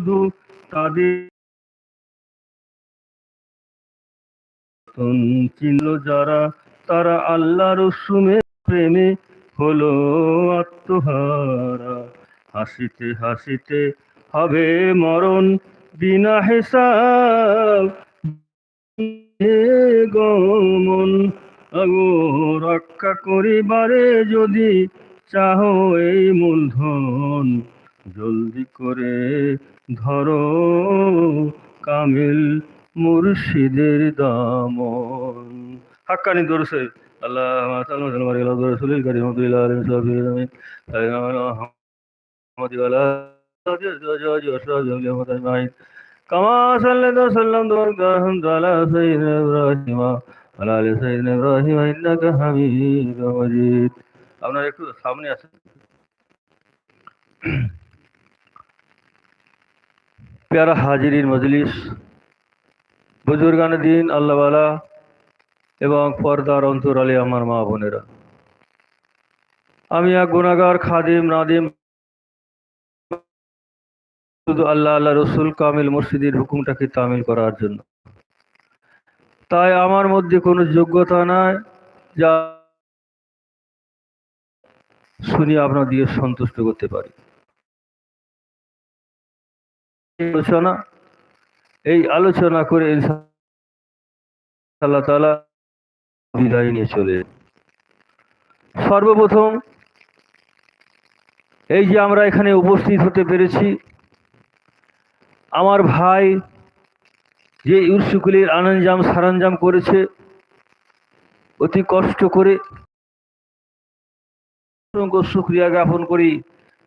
শুধু তাদের চিনল যারা, তারা আল্লাহ রসুমের প্রেমে হলো আত্মহারা। হাসিতে হাসিতে হবে মরণ বিনা হেসাব গমন। আগো, রক্ষা করিবারে যদি চাহো এই মূলধন, জলদি করে ধরো কামিল মুর্শিদের দামন হাক্কানি দরসে আল্লাহ মাতাল মাতাল মারি আল্লাহ রসুলিল কারীম আব্দুল্লাহ আলাইহি সাল্লাম محمد وعلى آله كما صليت وسلمت وباركت على سيدنا ابراهيم وعلى ال سيدنا ابراهيم انك حميد مجيد আপনারা একটু সামনে আসেন প্যারা হাজিরির মজলিস, বুজুর্গান দিন আল্লাহওয়ালা এবং পর্দার অন্তর অন্তরালে আমার মা বোনেরা। আমি এক গুণাগার খাদিম নাদিম, শুধু আল্লাহ আল্লাহ রসুল কামিল মসজিদের হুকুমটাকে তামিল করার জন্য। তাই আমার মধ্যে কোনো যোগ্যতা নাই যা শুনি আপনার দিয়ে সন্তুষ্ট করতে পারি। আলোচনা, এই আলোচনা করে আল্লাহ তালা বিদায় নিয়ে চলে সর্বপ্রথম, এই যে আমরা এখানে উপস্থিত হতে পেরেছি, আমার ভাই যে ইউসুকুলির আনঞ্জাম সারঞ্জাম করেছে, অতি কষ্ট করে অসংখ্য সুক্রিয়া জ্ঞাপন করি।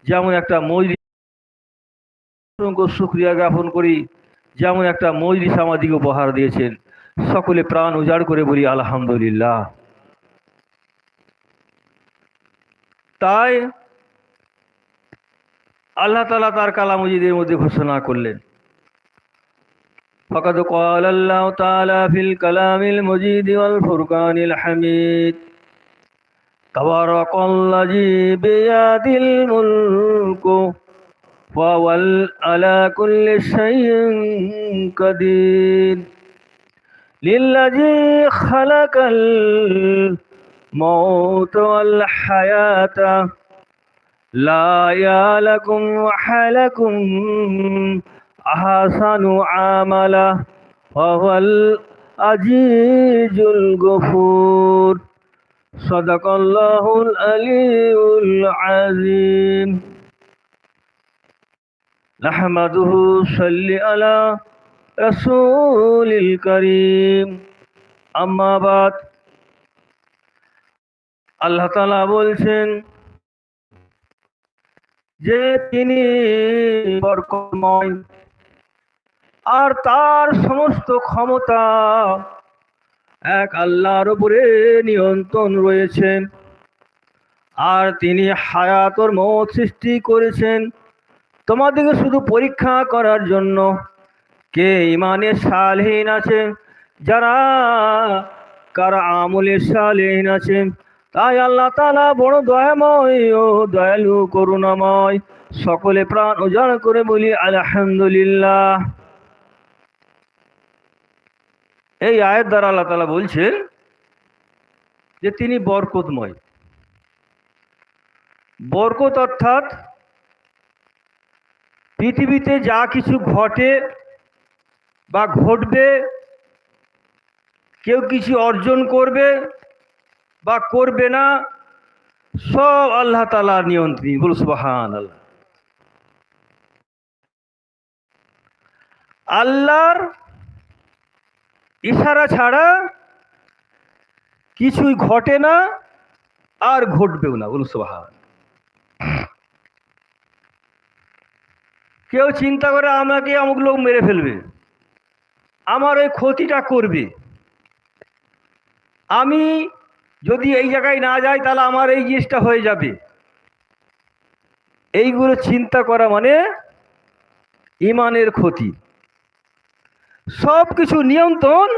যেমন একটা মজলিস অসংখ্য সুক্রিয়া জ্ঞাপন করি যেমন একটা মজলিস আমাদিকে উপহার দিয়েছেন সকলে প্রাণ উজাড় করে বলি আলহামদুলিল্লাহ তাই আল্লাহ তালা তার কালামজিদের মধ্যে ঘোষণা করলেন فقد قال الله تعالى في الكلام المجيد والفرقان الحميد تبارك الذي بيده الملك وهو على كل شيء قدير. للذي خلق الموت والحياة. لا يالكم وحلكم أحسن عملا. وهو العزيز الغفور. صدق الله العلي العظيم. نحمده صل على رسول الكريم أما بعد আল্লাহ তালা বলছেন যে তিনি বরকময় আর তার সমস্ত ক্ষমতা এক আল্লাহর উপরে নিয়ন্ত্রণ রয়েছেন আর তিনি হায়াতর মত সৃষ্টি করেছেন তোমাদেরকে শুধু পরীক্ষা করার জন্য কে ইমানের সালহীন আছে? যারা কারা আমলের সালহীন আছে? তাই আল্লাহ তালা বড় দয়াময় ও দয়ালু করুণাময় সকলে প্রাণ উজাড় করে বলি, আলহামদুলিল্লাহ। এই আয়ের দ্বারা আল্লাহ তালা বলছেন যে তিনি বরকতময়। বরকত অর্থাৎ পৃথিবীতে যা কিছু ঘটে বা ঘটবে, কেউ কিছু অর্জন করবে বা করবে না, সব আল্লাহ তালার নিয়ন্ত্রণ। বল সুবাহান আল্লাহ আল্লাহর ইশারা ছাড়া কিছুই ঘটে না আর ঘটবেও না। বলুন সুবাহান কেউ চিন্তা করে আমাকে অমুক লোক মেরে ফেলবে। আমার ওই ক্ষতিটা করবে। আমি যদি এই জায়গায় না যাই, তাহলে আমার এই জিনিসটা হয়ে যাবে। এইগুলো চিন্তা করা মানে ইমানের ক্ষতি। সব কিছু নিয়ন্ত্রণ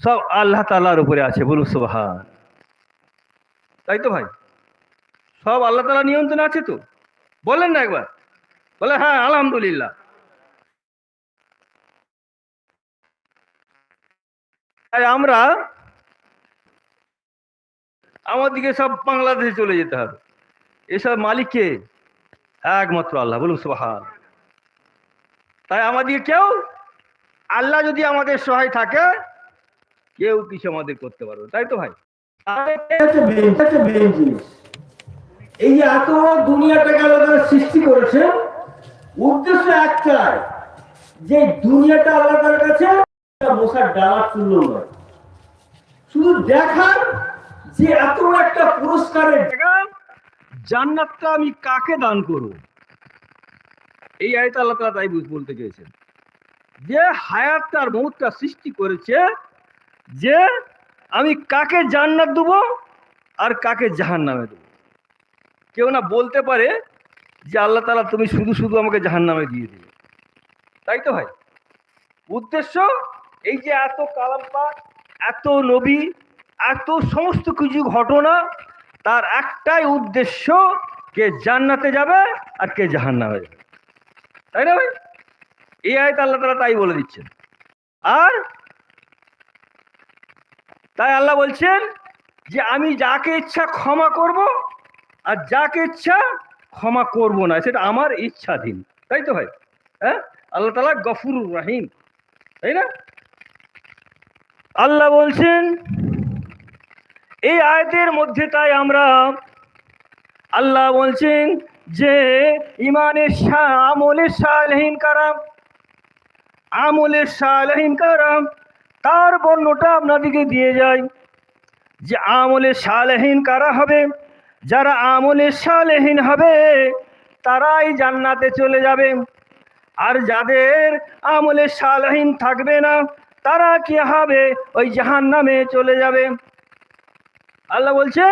সব আল্লাহ তালার উপরে আছে, বলুন সোহান তাই তো ভাই? সব আল্লাহ তালা নিয়ন্ত্রণ আছে তো? বলেন না একবার। বলে হ্যাঁ আলহামদুলিল্লাহ। তাই আমরা আমাদেরকে সব বাংলাদেশে চলে যেতে হবে। এসব মালিককে একমাত্র আল্লাহ, বলুন সুবহান। তাই আমাদের কেউ? আল্লাহ যদি আমাদের সহায় থাকে, কেউ কিছু আমাদের করতে পারবে তাই তো ভাই। এই যে এত দুনিয়াটাকে আল্লাহ সৃষ্টি করেছে উদ্দেশ্য একটাই, যে দুনিয়াটা আল্লাহ তার কাছে মশার ডালার তুল্য নয়। শুধু দেখার যে এত একটা পুরস্কারের জান্নাতটা আমি কাকে দান করব? এই আয়তা আল্লাহ তাআলা তাই বলতে চেয়েছেন। যে হায়াতটা আর মৌতটা সৃষ্টি করেছে, যে আমি কাকে জান্নাত দেব আর কাকে জাহান্নামে দেব। কেউ না বলতে পারে যে আল্লাহ তালা তুমি শুধু শুধু আমাকে জাহান্নামে দিয়ে দিলে। তাই তো ভাই? উদ্দেশ্য এই যে এত কালাম এত নবী, এত সমস্ত কিছু ঘটনা, তার একটাই উদ্দেশ্য কে জান্নাতে যাবে আর কে জাহান্নামে যাবে। তাই না ভাই? এই আয়ত আল্লাহ তালা তাই বলে দিচ্ছেন। আর তাই আল্লাহ বলছেন যে আমি যাকে ইচ্ছা ক্ষমা করব আর যাকে ইচ্ছা ক্ষমা করব না, সেটা আমার ইচ্ছাধীন, তাই তো ভাই? হ্যাঁ? আল্লাহ তালা গফুরুর রাহিম, তাই না? আল্লাহ বলছেন, এই আয়তের মধ্যে তাই আমরা, আল্লাহ বলছেন যে ইমানের সা- আমলের সালহীন কারাম আমলের সালহীন কারাম, তার বর্ণটা আপনাদেরকে দিয়ে যায় যে আমলের সালহীন কারা হবে? যারা আমলে সালহীন হবে, তারাই জান্নাতে চলে যাবে। আর যাদের আমলে সালহীন থাকবে না, তারা কি হবে? ওই জাহান্নামে চলে যাবে। আল্লাহ বলছে,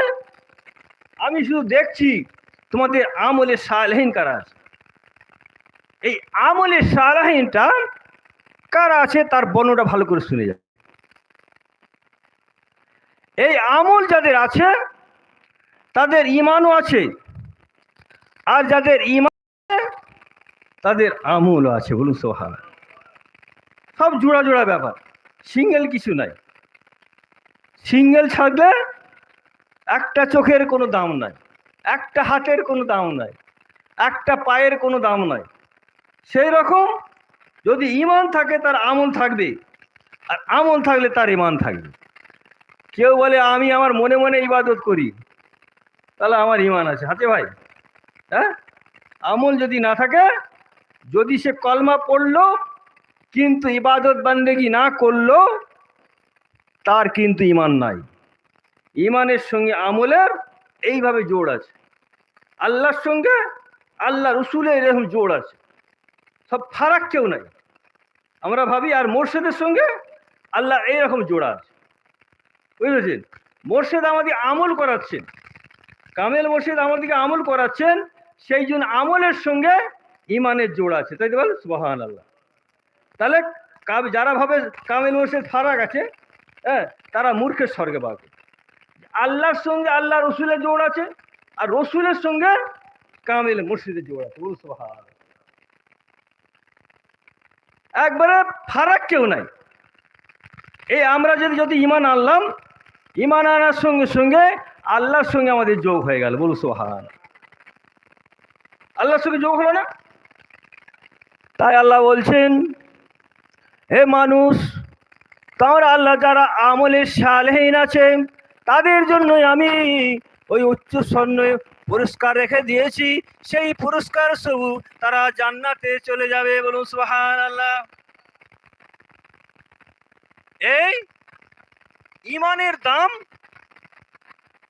আমি শুধু দেখছি তোমাদের আমলে সালহীন কারা আছে। এই আমলে সালহীনটা কারা আছে, তার বর্ণটা ভালো করে শুনে যাবে এই আমল যাদের আছে তাদের ইমানও আছে। আর যাদের ইমান তাদের আমলও আছে। বলুন সোহান সব জোড়া জোড়া ব্যাপার। সিঙ্গেল কিছু নাই। সিঙ্গেল থাকলে একটা চোখের কোনো দাম নাই। একটা হাতের কোনো দাম নাই। একটা পায়ের কোনো দাম নাই। সেই রকম যদি ইমান থাকে, তার আমল থাকবে। আর আমল থাকলে তার ইমান থাকবে। কেউ বলে, আমি আমার মনে মনে ইবাদত করি। তাহলে আমার ইমান আছে। হাতে ভাই হ্যাঁ? আমল যদি না থাকে, যদি সে কলমা পড়ল, কিন্তু ইবাদত বান্দেগি না করল, তার কিন্তু ইমান নাই। ইমানের সঙ্গে আমলের এইভাবে জোড় আছে। আল্লাহর সঙ্গে আল্লাহ রসুলের এরকম জোড় আছে। সব ফারাক কেউ নাই। আমরা ভাবি, আর মোর্শেদের সঙ্গে আল্লাহ এইরকম জোড়া আছে। বুঝেছেন? মোর্শেদ আমাদের আমল করাচ্ছেন। কামেল মোর্শেদ আমাদেরকে আমল করাচ্ছেন, সেই জন্য আমলের সঙ্গে ইমানের জোড় আছে। তাই বল? সুবাহান আল্লাহ তাহলে যারা ভাবে কামেল মোর্শেদ ফারাক আছে হ্যাঁ তারা মূর্খের স্বর্গে পাবে আল্লাহর সঙ্গে আল্লাহ রসুলের জোড় আছে, আর রসুলের সঙ্গে কামেল মুর্শিদের জোড় আছে। সুবহান। একবারে ফারাক কেউ নাই। এই আমরা যদি যদি ইমান আনলাম ইমান আনার সঙ্গে সঙ্গে আল্লাহর সঙ্গে আমাদের যোগ হয়ে গেল, বলুন সোহান আল্লাহর সঙ্গে যোগ হলো না? তাই আল্লাহ বলছেন, হে মানুষ তোমরা আল্লাহ যারা আমলের সালহীন আছে তাদের জন্যই আমি ওই উচ্চ স্বর্ণ পুরস্কার রেখে দিয়েছি। সেই পুরস্কার সবু তারা জান্নাতে চলে যাবে, বলুন সুবাহান আল্লাহ এই ইমানের দাম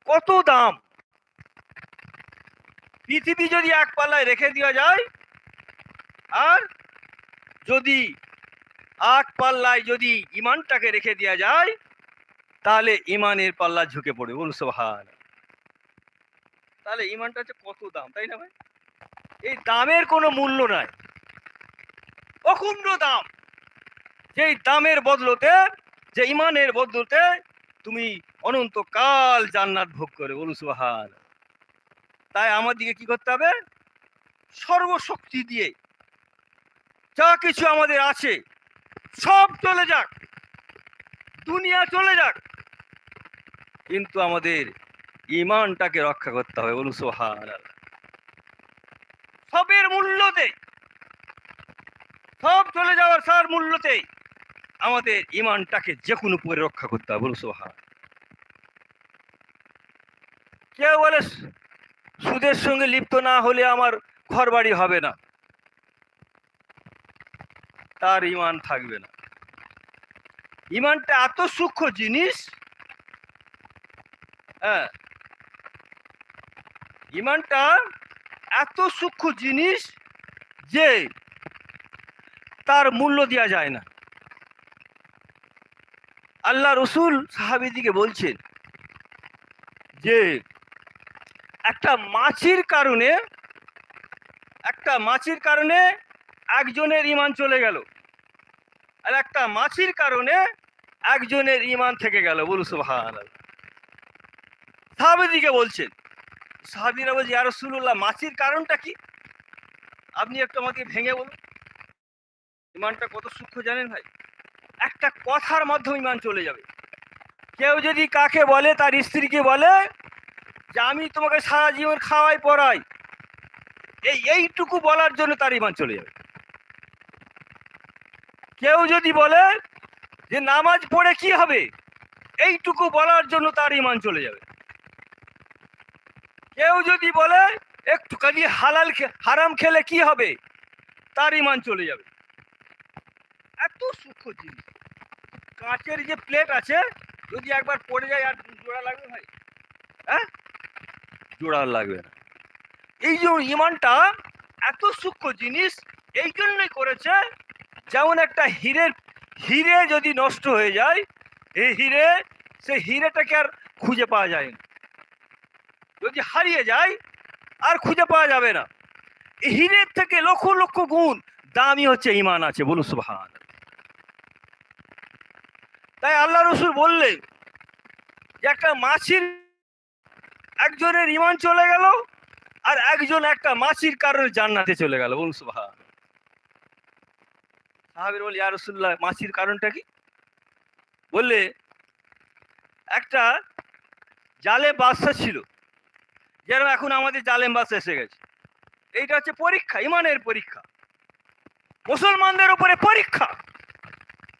কত দাম? পৃথিবী যদি এক পাল্লায় রেখে দেওয়া যায়, আর যদি আট পাল্লায় যদি ইমানটাকে রেখে দেওয়া যায়, তাহলে ইমানের পাল্লা ঝুঁকে পড়বে বলুন সোহান তাহলে ইমানটা হচ্ছে কত দাম, তাই না ভাই? এই দামের কোনো মূল্য নাই। অক্ষুণ্ণ দাম। যেই দামের বদলতে, যে ইমানের বদলতে তুমি অনন্তকাল জান্নাত ভোগ করে, বলুন তাই আমাদেরকে কি করতে হবে? সর্বশক্তি দিয়ে, যা কিছু আমাদের আছে, সব চলে যাক, দুনিয়া চলে যাক। কিন্তু আমাদের ইমানটাকে রক্ষা করতে হবে, বলুন সবের মূল্যতে সব চলে যাওয়ার সার মূল্যতে আমাদের ইমানটাকে যে কোনো উপরে রক্ষা করতে হবে, বলুন কেউ বলে সুদের সঙ্গে লিপ্ত না হলে আমার ঘর বাড়ি হবে না। তার ইমান থাকবে না। ইমানটা এত সূক্ষ্ম জিনিস। হ্যাঁ। ইমানটা এত সূক্ষ্ম জিনিস যে তার মূল্য দেওয়া যায় না। আল্লাহ রসুল সাহাবিদিকে বলছেন যে একটা মাছির কারণে, একটা মাছির কারণে একজনের ইমান চলে গেল। আর একটা মাছির কারণে একজনের ইমান থেকে গেল। বলু সুবহান সাহাবিদিকে বলছেন সাহাবিরা বলছে আর রসুল্লাহ মাছির কারণটা কি? আপনি একটু আমাকে ভেঙে বলুন। ইমানটা কত সূক্ষ্ম জানেন ভাই? একটা কথার মাধ্যমে ইমান চলে যাবে। কেউ যদি কাকে বলে, তার স্ত্রীকে বলে যে আমি তোমাকে সারা জীবন খাওয়াই, পড়াই। এই, এইটুকু বলার জন্য তার ইমান চলে যাবে। কেউ যদি বলে যে নামাজ পড়ে কি হবে, এইটুকু বলার জন্য তার ইমান চলে যাবে। কেউ যদি বলে একটুখানি হালাল হারাম খেলে কি হবে, তার ইমান চলে যাবে। এত সূক্ষ্ম জিনিস। কাঁচের যে প্লেট আছে, যদি একবার পড়ে যায় আর জোড়া লাগবে ভাই। হ্যাঁ? জোড়া লাগবে না। এই যে ইমানটা, এত সূক্ষ্ম জিনিস, এই জন্যই করেছে যেমন একটা হীরের, হিরে যদি নষ্ট হয়ে যায়, এই হিরে, সেই হিরেটাকে আর খুঁজে পাওয়া যায় না। যদি হারিয়ে যায়, আর খুঁজে পাওয়া যাবে না। হীরের থেকে লক্ষ লক্ষ গুণ দামি হচ্ছে, ইমান আছে, বলুন সুবহান তাই আল্লাহ রসুল বললেন যে একটা মাছির একজনের ইমান চলে গেল আর একজন একটা মাছির কারণে জান্নাতে চলে গেল। বলুন সুবহান। সাহাবির বলি আর রসুল্লাহ মাছির কারণটা কি? বললে, একটা জালে বাদশা ছিল, যেন এখন আমাদের জালেম বাদশা এসে গেছে। এইটা হচ্ছে পরীক্ষা ইমানের পরীক্ষা। মুসলমানদের উপরে পরীক্ষা।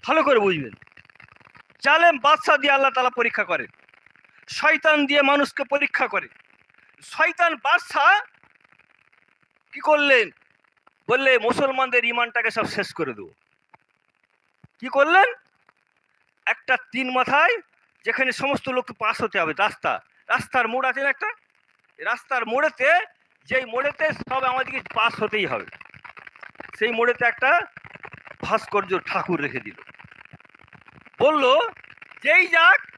ভালো করে বুঝবেন। জালেম বাদশা দিয়ে আল্লাহ তালা পরীক্ষা করেন। শয়তান দিয়ে মানুষকে পরীক্ষা করে। শয়তান বাদশা কি করলেন? বললে, মুসলমানদের ইমানটাকে সব শেষ করে দেবো। কি করলেন? একটা তিন মাথায় যেখানে সমস্ত লোককে পাস হতে হবে, রাস্তা। রাস্তার মোড় আছে না একটা? রাস্তার মোড়েতে, যেই মোড়েতে সব আমাদেরকে পাস হতেই হবে। সেই মোড়েতে একটা ভাস্কর্য ঠাকুর রেখে দিল। বলল, যেই যাক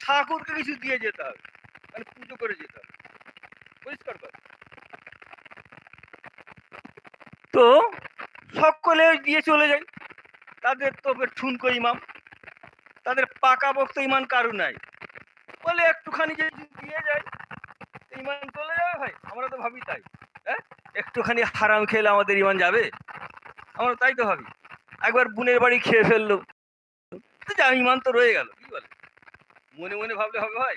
ঠাকুরকে কিছু দিয়ে যেতে হবে। মানে পুজো করে যেতে হবে। পরিষ্কার করে তো সকলে দিয়ে চলে যায় তাদের তো ঠুনকো ইমাম। তাদের পাকা বক্ত ইমান কারু নাই। বলে একটুখানি যে দিয়ে যায় ইমান চলে যাবে ভাই? আমরা তো ভাবি তাই। হ্যাঁ? একটুখানি হারাম খেলে আমাদের ইমান যাবে? আমরা তাই তো ভাবি। একবার বোনের বাড়ি খেয়ে ফেলল। যা ইমান তো রয়ে গেল। মনে মনে ভাবলে হবে ভাই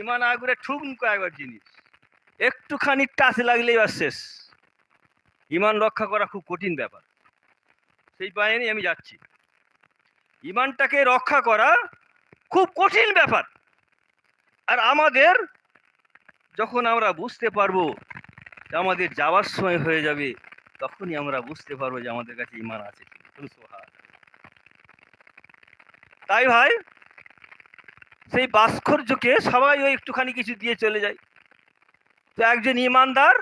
ইমান আগুরে ঠুনকো একবার জিনিস। একটুখানি টাচ লাগলেই আর শেষ। ইমান রক্ষা করা খুব কঠিন ব্যাপার। সেই বাহিনী আমি যাচ্ছি। ইমানটাকে রক্ষা করা খুব কঠিন ব্যাপার। আর আমাদের যখন আমরা বুঝতে পারব যে আমাদের যাওয়ার সময় হয়ে যাবে, তখনই আমরা বুঝতে পারব যে আমাদের কাছে ইমান আছে। তাই ভাই সেই ভাস্কর্যকে সবাই ওই একটুখানি কিছু দিয়ে চলে যায়। তো একজন ইমানদার,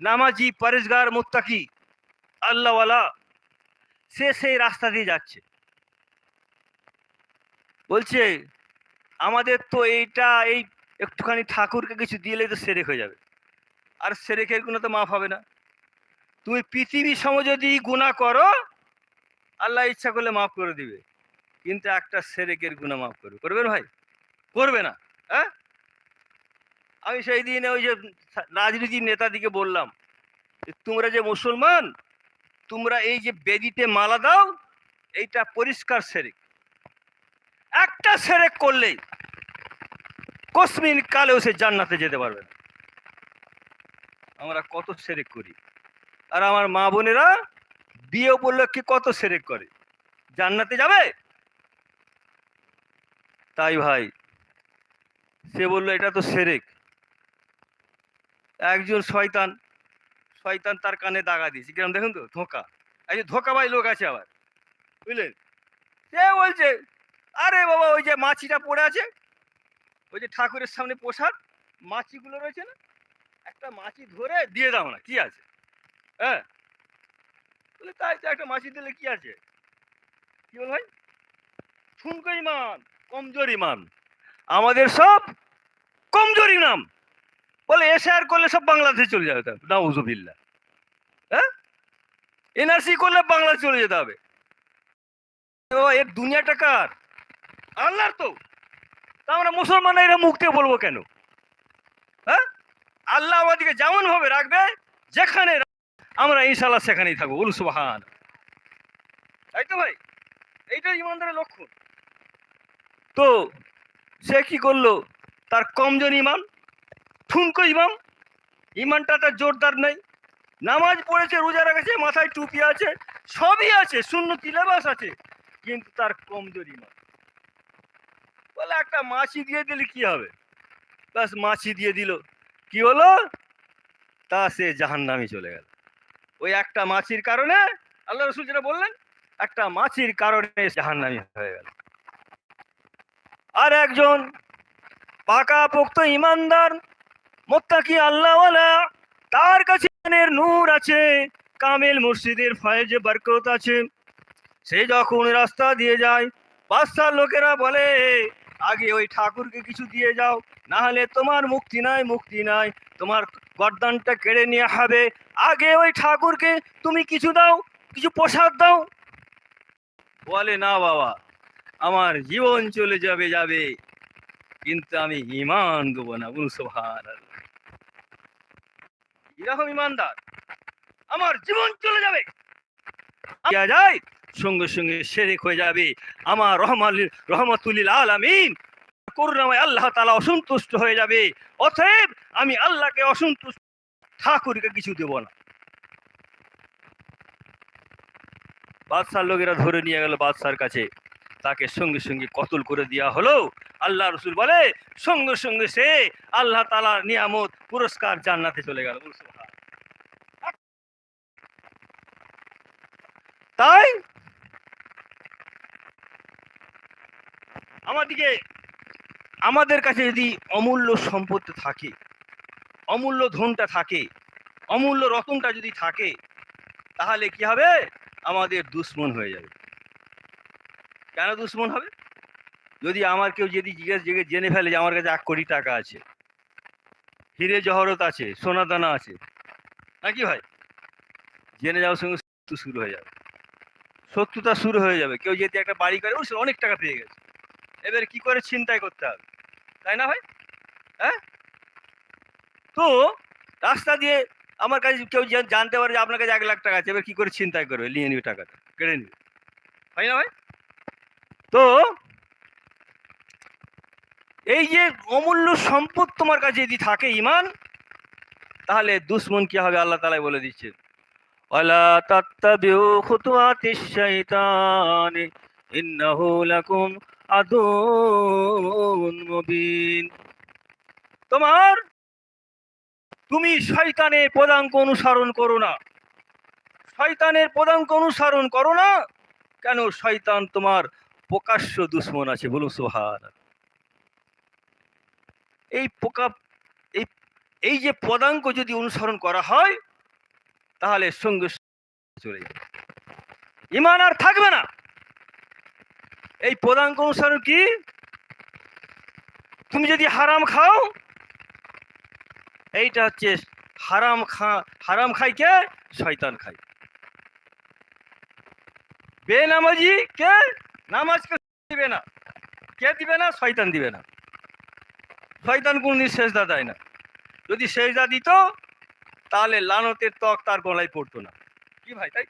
নামাজি পরেশগার মুত্তাকি, আল্লাহওয়ালা, সে সেই রাস্তা দিয়ে যাচ্ছে। বলছে, আমাদের তো এইটা, এই একটুখানি ঠাকুরকে কিছু দিলে তো সেরেক হয়ে যাবে। আর সেরেকের গুণ তো মাফ হবে না। তুমি পৃথিবী সম যদি গুণা করো, আল্লাহ ইচ্ছা করলে মাফ করে দিবে। কিন্তু একটা সেরেকের গুণা মাফ করবে। করবে ভাই? করবে না। হ্যাঁ? আমি সেই দিনে ওই যে রাজনীতির নেতাদিকে বললাম তোমরা যে মুসলমান, তোমরা এই যে বেদিতে মালা দাও, এইটা পরিষ্কার সেরেক। একটা সেরেক করলেই কসমিন কালেও সে জান্নাতে যেতে পারবে না। আমরা কত সেরেক করি। আর আমার মা বোনেরা বিয়ে উপলক্ষে কত সেরেক করে। জান্নাতে যাবে? তাই ভাই। সে বলল, এটা তো সেরেক। একজন শয়তান শয়তান তার কানে দাগা দিয়েছে। কিরম দেখুন তো, ধোকা। এই যে ধোকাবাই লোক আছে আবার, বুঝলেন? সে বলছে, আরে বাবা, ওই যে মাছিটা পড়ে আছে, ওই যে ঠাকুরের সামনে প্রসাদ, মাছিগুলো রয়েছে না, একটা মাছি ধরে দিয়ে দাও না, কি আছে? হ্যাঁ। তাই তো একটা মাছি দিলে কি আছে? কি বল ভাই? ঠুনকো ইমান কমজোর ইমান আমাদের সব কমজোর ইমাম বলে এসআর করলে সব বাংলাদেশে চলে যাবে নাউজুবিল্লা হ্যাঁ? এনআরসি করলে বাংলাদেশ চলে যেতে হবে। এর দুনিয়াটা কার? আল্লাহর তো। আমরা মুসলমানরা এরা মুখ বলব কেন? হ্যাঁ? আল্লাহ আমাদেরকে যেমন ভাবে রাখবে, যেখানে আমরা ইনশাল্লাহ সেখানেই থাকব। বলুন সুবাহান তাই তো ভাই? এইটা ইমানদারের লক্ষণ। তো সে কি করল? তার কমজন ইমান ঠুনকো ইমাম? ইমানটা তার জোরদার নেই। নামাজ পড়েছে, রোজা রেখেছে, মাথায় টুপি আছে, সবই আছে, শূন্য তিলাবাস আছে। কিন্তু তার কমজোর ইমান বলে, একটা মাছি দিয়ে দিলে কি হবে? ব্যাস, মাছি দিয়ে দিল। কি হলো? তা সে জাহান নামে চলে গেল। ওই একটা মাছির কারণে, আল্লাহ রসুল যেটা বললেন, একটা মাছির কারণে জাহান্নামি হয়ে গেল। আর একজন পাকা পোক্ত ইমানদার, মোত্তাকি আল্লাহওয়ালা, তার কাছে নূর আছে, কামেল মসজিদের ফয়েজ বরকত আছে। সে যখন রাস্তা দিয়ে যায়, বাদশার লোকেরা বলে, আগে ওই ঠাকুরকে কিছু দিয়ে যাও না হলে তোমার মুক্তি নাই মুক্তি নাই, তোমার গরদানটা কেড়ে নিয়ে হবে। আগে ওই ঠাকুরকে তুমি কিছু দাও, কিছু প্রসাদ দাও। বলে, না বাবা আমার জীবন চলে যাবে যাবে। কিন্তু আমি ইমান দেবো না সোহান এরকম ইমানদার আমার জীবন চলে যাবে। যায়, সঙ্গে সঙ্গে শেরেক হয়ে যাবে। আমার রহমান রহমতুল্লিল আলামিন, করুণাময় আল্লাহ তালা অসন্তুষ্ট হয়ে যাবে। অতএব আমি আল্লাহকে অসন্তুষ্ট, ঠাকুরকে কিছু দেব না। বাদশার লোকেরা ধরে নিয়ে গেল বাদশার কাছে। তাকে সঙ্গে সঙ্গে কতল করে দেওয়া হলো? আল্লাহ রসুল বলে, সঙ্গে সঙ্গে সে আল্লাহ তালার নিয়ামত, পুরস্কার জান্নাতে চলে গেল। তাই? আমাদিকে, আমাদের কাছে যদি অমূল্য সম্পত্তি থাকে, অমূল্য ধনটা থাকে, অমূল্য রতনটা যদি থাকে, তাহলে কি হবে? আমাদের দুশ্মন হয়ে যাবে। কেন দুশ্মন হবে? যদি আমার কেউ যদি জিজ্ঞেস জেনে ফেলে যে আমার কাছে এক কোটি টাকা আছে, হিরে জহরত আছে, সোনা দানা আছে নাকি ভাই? জেনে যাওয়ার সঙ্গে শত্রু শুরু হয়ে যাবে। শত্রুতা শুরু হয়ে যাবে। কেউ যদি একটা বাড়ি করে সে অনেক টাকা পেয়ে গেছে। এবার কি করে চিন্তাই করতে হবে? তাই না ভাই? হ্যাঁ? তো রাস্তা দিয়ে আমার কাছে কেউ জানতে পারে যে আপনার কাছে এক লাখ টাকা আছে, এবার কি করে চিন্তাই করবে? নিয়ে নিবে টাকাটা, কেড়ে নিবে। তাই না ভাই? তো এই যে অমূল্য সম্পদ তোমার কাছে যদি থাকে ইমান, তাহলে দুশ্মন কি হবে আল্লাহ তালাই বলে দিচ্ছে। তোমার, তুমি শয়তানের পদাঙ্ক অনুসরণ করো না। শয়তানের পদাঙ্ক অনুসরণ করো না, কেন শয়তান তোমার প্রকাশ্য দুশ্মন আছে, বলুন সোহান এই পোকা, এই এই যে পদাঙ্ক যদি অনুসরণ করা হয়, তাহলে সঙ্গে চলে যাবে। ইমান আর থাকবে না। এই পদাঙ্ক অনুসরণ কি? তুমি যদি হারাম খাও, এইটা হচ্ছে হারাম খা, হারাম খাই কে? শয়তান খাই বেনামাজি কে? নামাজকে দিবে না। কে দিবে না? শয়তান দিবে না। শয়তান কোনদিন শেষদা দেয় না। যদি সেজদা দিত, তাহলে লানতের ত্বক তার গলায় পড়তো না। কি ভাই, তাই?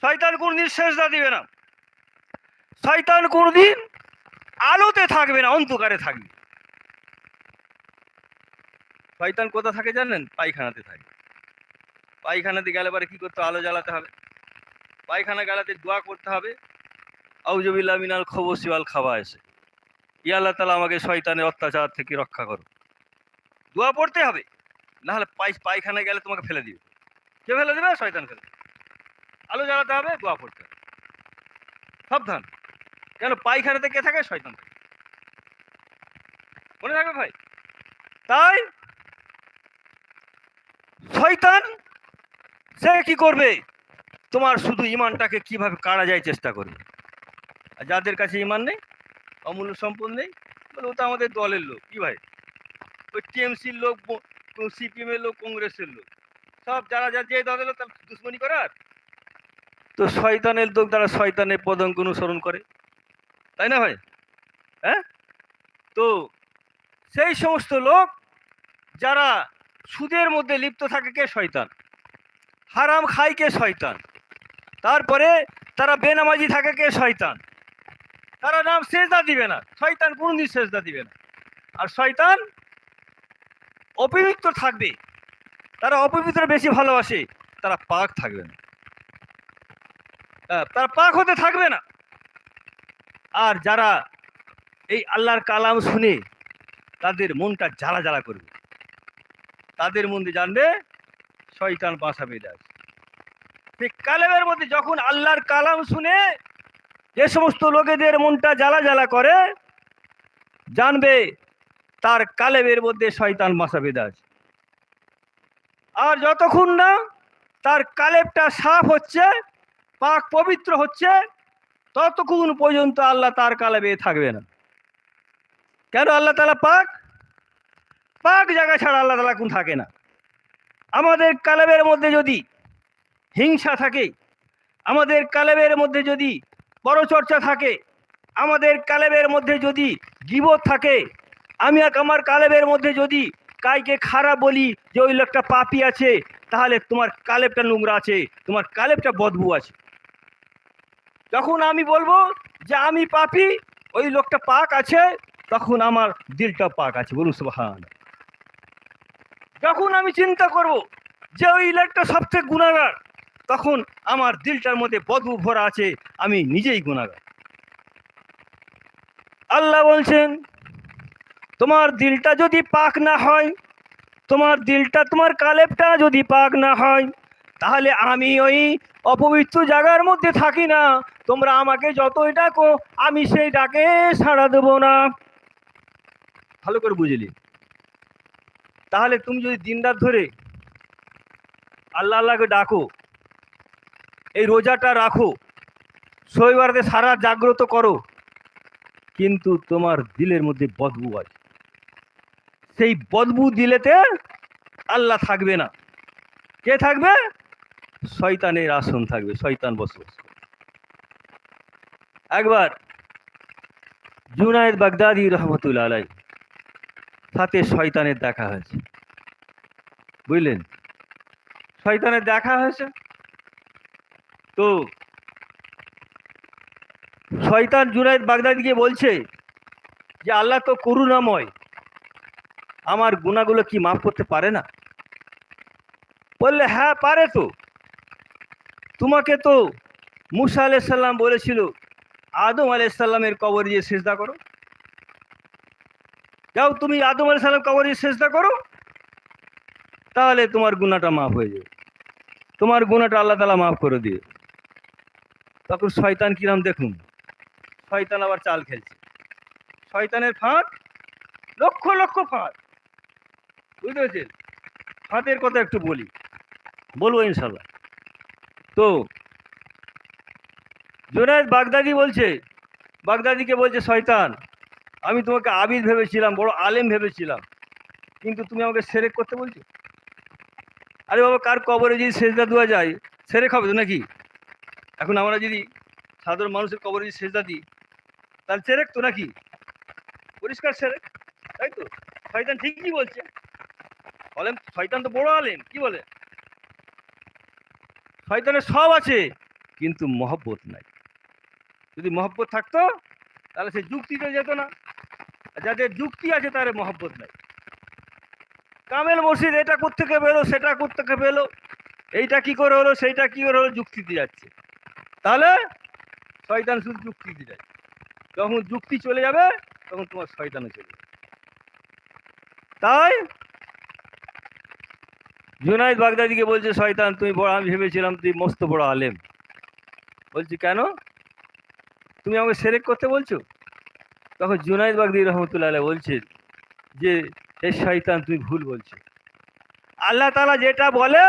শয়তান কোনদিন সেজদা দিবে না। শয়তান কোনদিন আলোতে থাকবে না, অন্ধকারে থাকবে। শয়তান কোথা থাকে জানেন? পায়খানাতে থাকে। পায়খানাতে গেলে পরে কি করতে আলো জ্বালাতে হবে। পায়খানা গেলাতে দোয়া করতে হবে। আউজবিল্লা মিনাল খবর শিওয়াল খাওয়া এসে ইয়া আল্লাহ তালা আমাকে শয়তানের অত্যাচার থেকে রক্ষা করো। দোয়া পড়তে হবে, নাহলে পাই পায়খানা গেলে তোমাকে ফেলে দিবে। কে ফেলে দেবে? শয়তান ফেলে। আলো জ্বালাতে হবে, দোয়া পড়তে হবে। সাবধান। কেন পায়খানাতে কে থাকে? শয়তান থাকে। মনে থাকবে ভাই? তাই শয়তান, সে কি করবে? তোমার শুধু ইমানটাকে কীভাবে কাড়া যায় চেষ্টা করবে? আর যাদের কাছে ইমান নেই, অমূল্য সম্পদ নেই, বলে ও তো আমাদের দলের লোক। কি ভাই? ওই টিএমসির লোক সিপিএম এর লোক, কংগ্রেসের লোক। সব যারা যা যে দলের লোক, তার দুশ্মনী করার তো শয়তানের লোক তারা শয়তানের পদঙ্ক অনুসরণ করে। তাই না ভাই? হ্যাঁ? তো সেই সমস্ত লোক, যারা সুদের মধ্যে লিপ্ত থাকে কে শয়তান? হারাম খায় কে শয়তান? তারপরে তারা বেনামাজি থাকে কে? শয়তান। তারা নাম সেজদা দিবে না। শয়তান কোনদিন সেজদা দিবে না। আর শয়তান অপবিত্র থাকবে। তারা অপবিত্র বেশি ভালোবাসে, তারা পাক থাকবে না। তারা পাক হতে থাকবে না। আর যারা এই আল্লাহর কালাম শুনে তাদের মনটা জ্বালা জ্বালা করবে, তাদের মধ্যে জানবে শয়তান বেঁধে আছে। সেই কালামের মধ্যে যখন আল্লাহর কালাম শুনে যে সমস্ত লোকেদের মনটা জ্বালা জ্বালা করে, জানবে তার কালেবের মধ্যে শয়তান বেঁধে আছে। আর যতক্ষণ না তার কালেবটা সাফ হচ্ছে, পাক পবিত্র হচ্ছে, ততক্ষণ পর্যন্ত আল্লাহ তার কালেবে থাকবে না। কেন আল্লাহ তালা পাক? পাক জায়গা ছাড়া আল্লাহ তালা কোন থাকে না। আমাদের কালেবের মধ্যে যদি হিংসা থাকে। আমাদের কালেবের মধ্যে যদি পরচর্চা থাকে, আমাদের কালেবের মধ্যে যদি গিবত থাকে, আমি এক আমার কালেবের মধ্যে যদি কাইকে খারাপ বলি যে ওই লোকটা পাপি আছে, তাহলে তোমার কালেবটা নোংরা আছে, তোমার কালেবটা বদবু আছে। যখন আমি বলব যে আমি পাপি, ওই লোকটা পাক আছে, তখন আমার দিলটা পাক আছে, বলুন সুবহান। যখন আমি চিন্তা করব যে ওই লোকটা সবচেয়ে গুণাগার তখন আমার দিলটার মধ্যে বদবু ভরা আছে, আমি নিজেই গুণাগার। আল্লাহ বলছেন, তোমার দিলটা যদি পাক না হয়, তোমার দিলটা, তোমার কালেবটা যদি পাক না হয়, তাহলে আমি ওই অপবিত্র জায়গার মধ্যে থাকি না। তোমরা আমাকে যতই ডাকো, আমি সেই ডাকে সাড়া দেবো না। ভালো করে বুঝলি। তাহলে তুমি যদি দিনরাত ধরে আল্লাহ আল্লাহকে ডাকো এই রোজাটা রাখো। শনিবারতে সারা জাগ্রত করো। কিন্তু তোমার দিলের মধ্যে বদবু আছে। সেই বদবু দিলেতে আল্লাহ থাকবে না। কে থাকবে? শয়তানের আসন থাকবে, শয়তান বসবাস একবার জুনায়েদ বাগদাদি রহমতুল্লা আলাই সাথে শয়তানের দেখা হয়েছে। বুঝলেন? শয়তানের দেখা হয়েছে? তো শয়তান জুনায়েদ বাগদাদিকে বলছে যে, আল্লাহ তো করুণাময়। আমার গুণাগুলো কি মাফ করতে পারে না? বললে হ্যাঁ পারে তো। তোমাকে তো মুসা আলাইসাল্লাম বলেছিল, আদম আলাইসাল্লামের কবর দিয়ে সেজদা করো। যাও, তুমি আদম আলাইসাল্লাম কবর দিয়ে সেজদা করো। তাহলে তোমার গুণাটা মাফ হয়ে যাবে। তোমার গুণাটা আল্লাহ তালা মাফ করে দিয়ে তখন শয়তান কিরাম দেখুন? শয়তান আবার চাল খেলছে। শয়তানের ফাঁদ, লক্ষ লক্ষ ফাঁদ। বুঝতে পেরেছেন? ফাঁদের কথা একটু বলি। বলব ইনশাল্লাহ তো, জোনায়দ বাগদাদি বলছে, বাগদাদিকে বলছে, শয়তান, আমি তোমাকে আবিদ ভেবেছিলাম, বড় আলেম ভেবেছিলাম। কিন্তু তুমি আমাকে সেরেক করতে বলছো? আরে বাবা, কার কবরে যদি সেজদা দেওয়া যায়, সেরেক হবে তো নাকি? এখন আমরা যদি সাধারণ মানুষের কবরে যদি সেজদা দিই, তাহলে সেরেক তো নাকি? পরিষ্কার সেরেক, তাই তো? শয়তান ঠিকই বলছে। বলেন, শয়তান তো বড় আলেম, কি বলে? শয়তানের সব আছে, কিন্তু মহব্বত নাই। যদি মহব্বত থাকতো, তাহলে সে যুক্তিতে যেত না। যাদের যুক্তি আছে তার মহব্বত নাই। কামেল মসজিদ, এটা কোত্থেকে পেল, সেটা কোত্থেকে পেল? এইটা কি করে হলো, সেইটা কি করে হলো যুক্তি দিয়ে যাচ্ছে। তাহলে শয়তান শুধু যুক্তি যায়। যখন যুক্তি চলে যাবে, তখন তোমার শয়তানও চলে যাবে। তাই জুনাইদ বাগদাদিকে বলছে, শয়তান, তুমি বড়, আমি ভেবেছিলাম তুই মস্ত বড় আলেম। বলছি, কেন? তুমি আমাকে সেরেক করতে বলছো? তখন জুনাইদ বাগদি রহমতুল্লাহ আলাইহ বলছে যে, হে শয়তান, তুমি ভুল বলছো। আল্লাহ তালা যেটা বলে,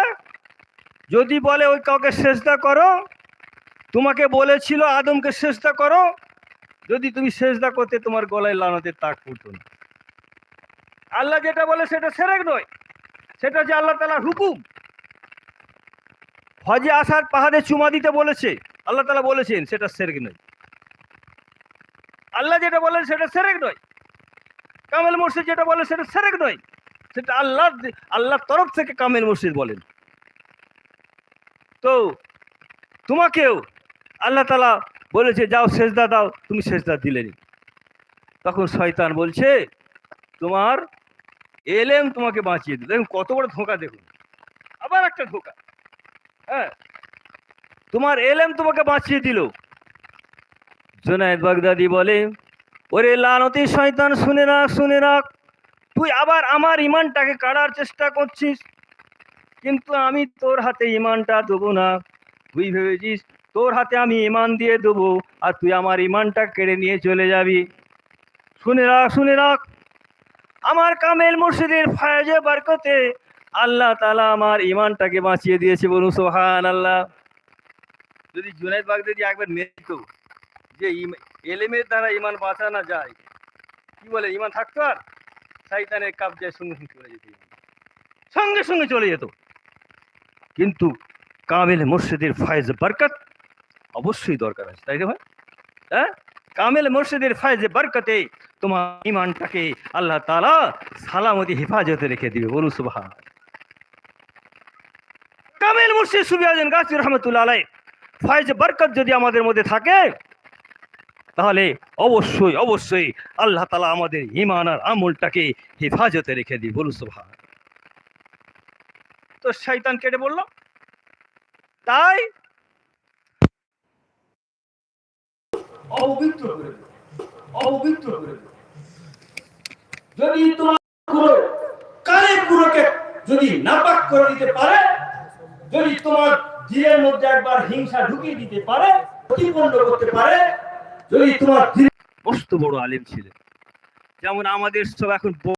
যদি বলে ওই কাউকে সেজদা করো তোমাকে বলেছিল আদমকে সেজদা করো। যদি তুমি সেজদা করতে তোমার গলায় লানাতে তাক পড়তো না। আল্লাহ যেটা বলে সেটা সেরেক নয়। সেটা যে আল্লাহ তালার হুকুম। হজে আসার পাহাড়ে চুমা দিতে বলেছে। আল্লাহ তালা বলেছেন সেটা সেরেক নয়। আল্লাহ যেটা বলেন সেটা সেরেক নয়। কামেল মসজিদ যেটা বলে সেটা সেরেক নয়। সেটা আল্লাহ আল্লাহর তরফ থেকে কামেল মসজিদ বলেন। তো তোমাকেও আল্লাহ তালা বলেছে, যাও সেজদা দাও, তুমি সেজদা দিলেনি তখন শয়তান বলছে, তোমার এলেম তোমাকে বাঁচিয়ে দিল। দেখুন, কত বড় ধোঁকা দেখুন। আবার একটা ধোঁকা। হ্যাঁ? তোমার এলেম তোমাকে বাঁচিয়ে দিল। জোনায়েদ বাগদাদি বলে, ওরে লানতি শয়তান, শুনে রাখ শুনে রাখ। তুই আবার আমার ইমানটাকে কাড়ার চেষ্টা করছিস। কিন্তু আমি তোর হাতে ইমানটা দেবো না। তুই ভেবেছিস তোর হাতে আমি ইমান দিয়ে দেবো, আর তুই আমার ইমানটা কেড়ে নিয়ে চলে যাবি। শুনে রাখ শুনে রাখ। আমার কামেল মুর্শিদের ফায়জে বরকতে আল্লাহ তালা আমার ইমানটাকে বাঁচিয়ে দিয়েছে বলুন সোহান আল্লাহ যদি জুনাইদ বাগদাদি একবার মেতো যে এলেমের দ্বারা ইমান বাঁচানো যায়, কি বলে ইমান থাকতো আর? শয়তানের কাবজায় সঙ্গে সঙ্গে চলে যেত সঙ্গে সঙ্গে চলে যেত। কিন্তু কামেল মুর্শিদের ফায়জ বরকত অবশ্যই দরকার আছে, তাই তো ভাই? হ্যাঁ? কামেল মুর্শিদের ফায়জে বরকতে তোমার ইমানটাকে আল্লাহ তালা সালামতি হেফাজতে রেখে দিবে বলু সুবাহ কামেল মুর্শিদ সুবিয়াজন গাছি রহমতুল্লাহ আলাই ফায়জে বরকত যদি আমাদের মধ্যে থাকে, তাহলে অবশ্যই অবশ্যই আল্লাহ তালা আমাদের ইমান আর আমলটাকে হেফাজতে রেখে দিই বলু সুবাহ তো শৈতান কেটে বলল? তাই অপবিত্র করে অপবিত্র করে যদি তোমার কালে কুরোকে যদি নাপাক করে দিতে পারে, যদি তোমার দিলের মধ্যে একবার হিংসা ঢুকিয়ে দিতে পারে, প্রতিপন্ন করতে পারে, যদি তোমার মস্ত বড় আলেম ছিলেন। যেমন আমাদের সব এখন